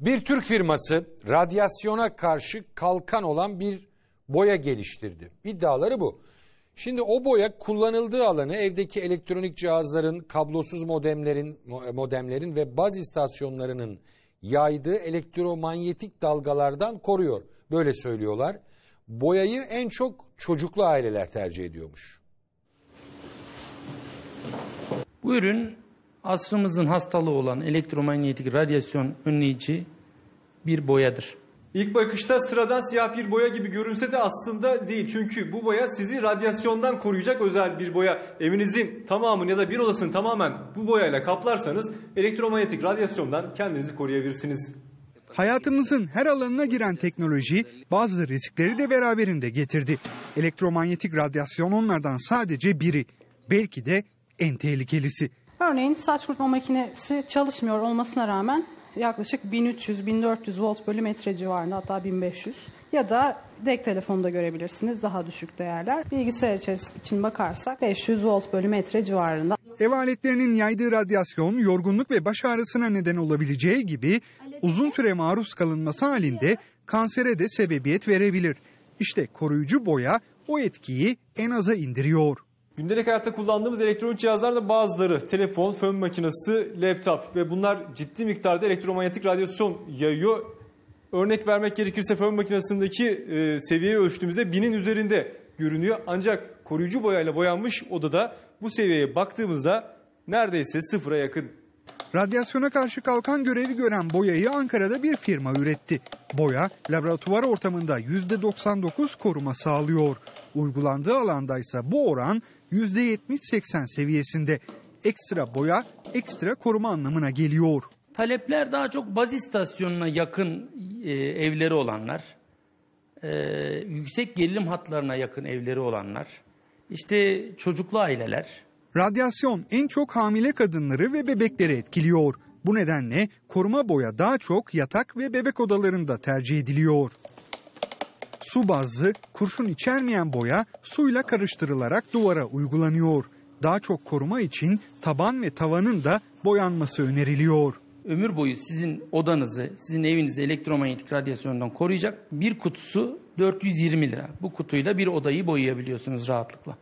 Bir Türk firması radyasyona karşı kalkan olan bir boya geliştirdi. İddiaları bu. Şimdi o boya kullanıldığı alanı evdeki elektronik cihazların, kablosuz modemlerin, modemlerin ve baz istasyonlarının yaydığı elektromanyetik dalgalardan koruyor. Böyle söylüyorlar. Boyayı en çok çocuklu aileler tercih ediyormuş. Bu ürün asrımızın hastalığı olan elektromanyetik radyasyon önleyici bir boyadır. İlk bakışta sıradan siyah bir boya gibi görünse de aslında değil. Çünkü bu boya sizi radyasyondan koruyacak özel bir boya. Evinizin tamamını ya da bir odasını tamamen bu boyayla kaplarsanız elektromanyetik radyasyondan kendinizi koruyabilirsiniz. Hayatımızın her alanına giren teknoloji bazı riskleri de beraberinde getirdi. Elektromanyetik radyasyon onlardan sadece biri. Belki de en tehlikelisi. Örneğin saç kurutma makinesi çalışmıyor olmasına rağmen yaklaşık 1300-1400 volt bölü metre civarında hatta 1500 ya da dek telefonda görebilirsiniz daha düşük değerler. Bilgisayar için bakarsak 500 volt bölü metre civarında. Ev aletlerinin yaydığı radyasyon yorgunluk ve baş ağrısına neden olabileceği gibi uzun süre maruz kalınması halinde kansere de sebebiyet verebilir. İşte koruyucu boya o etkiyi en aza indiriyor. Gündelik hayatta kullandığımız elektronik cihazlar da bazıları telefon, fön makinesi, laptop ve bunlar ciddi miktarda elektromanyetik radyasyon yayıyor. Örnek vermek gerekirse fön makinesindeki e, seviyeyi ölçtüğümüzde binin üzerinde görünüyor. Ancak koruyucu boyayla boyanmış odada bu seviyeye baktığımızda neredeyse sıfıra yakın. Radyasyona karşı kalkan görevi gören boyayı Ankara'da bir firma üretti. Boya laboratuvar ortamında %99 koruma sağlıyor. Uygulandığı alandaysa bu oran %70-80 seviyesinde. Ekstra boya ekstra koruma anlamına geliyor. Talepler daha çok baz istasyonuna yakın e, evleri olanlar, e, yüksek gerilim hatlarına yakın evleri olanlar, işte çocuklu aileler, Radyasyon en çok hamile kadınları ve bebekleri etkiliyor. Bu nedenle koruma boya daha çok yatak ve bebek odalarında tercih ediliyor. Su bazlı, kurşun içermeyen boya suyla karıştırılarak duvara uygulanıyor. Daha çok koruma için taban ve tavanın da boyanması öneriliyor. ömür boyu sizin odanızı, sizin evinizi elektromanyetik radyasyondan koruyacak bir kutusu 420 lira. Bu kutuyla bir odayı boyayabiliyorsunuz rahatlıkla.